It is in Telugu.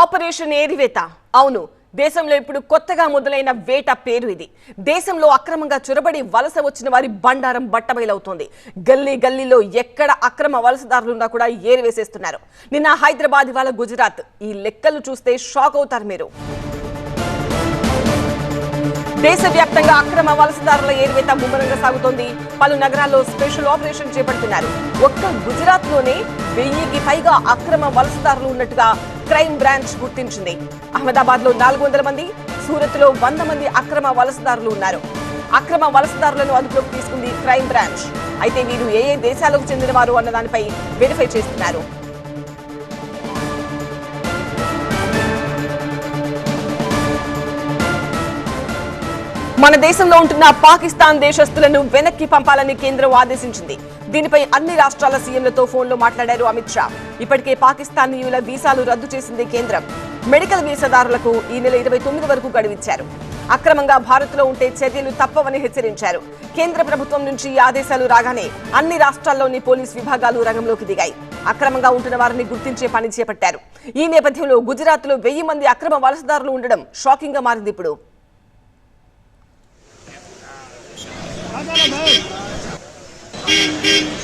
ఆపరేషన్ ఏరివేత. అవును దేశంలో ఇప్పుడు కొత్తగా మొదలైన వేట పేరు ఇది. దేశంలో అక్రమంగా చొరబడి వలస వచ్చిన వారి బండారం బట్టబయలవుతోంది. గల్లీ గల్లీలో ఎక్కడ అక్రమ వలసదారులున్నా కూడా ఏరివేసేస్తున్నారు. నిన్న హైదరాబాద్ ఇవాళ గుజరాత్. ఈ లెక్కలు చూస్తే షాక్ అవుతారు మీరు. దేశవ్యాప్తంగా అక్రమ వలసదారుల ఏరివేత ముమ్మరంగా సాగుతోంది. పలు నగరాల్లో స్పెషల్ ఆపరేషన్ చేపడుతున్నారు. ఒక్క గుజరాత్లోనే వెయ్యికి పైగా అక్రమ వలసదారులు ఉన్నట్టుగా క్రైమ్ బ్రాంచ్ గుర్తించింది. అహ్మదాబాద్లో నాలుగు వందల మంది సూరత్లో వంద మంది అక్రమ వలసదారులు ఉన్నారు. అక్రమ వలసదారులను అదుపులోకి తీసుకుంది క్రైమ్ బ్రాంచ్. అయితే వీరు ఏ ఏ దేశాలకు చెందినవారు అన్న దానిపై వెరిఫై చేస్తున్నారు. మన దేశంలో ఉంటున్న పాకిస్తాన్ దేశస్తులను వెనక్కి పంపాలని కేంద్రం ఆదేశించింది. దీనిపై అన్ని రాష్ట్రాల సీఎంలతో ఫోన్లో మాట్లాడారు అమిత్ షా. ఇప్పటికే పాకిస్తానీయుల వీసాలు రద్దు చేసింది కేంద్రం. మెడికల్ వీసాదారులకు ఈ నెల ఇరవై తొమ్మిది వరకు గడువిచ్చారు. అక్రమంగా భారత్లో ఉంటే చర్యలు తప్పవని హెచ్చరించారు. కేంద్ర ప్రభుత్వం నుంచి ఈ ఆదేశాలు రాగానే అన్ని రాష్ట్రాల్లోని పోలీస్ విభాగాలు రంగంలోకి దిగాయి. అక్రమంగా ఉంటున్న వారిని గుర్తించే పని చేపట్టారు. ఈ నేపథ్యంలో గుజరాత్లో వెయ్యి మంది అక్రమ వలసదారులు ఉండడం షాకింగ్గా మారింది ఇప్పుడు. Thank you.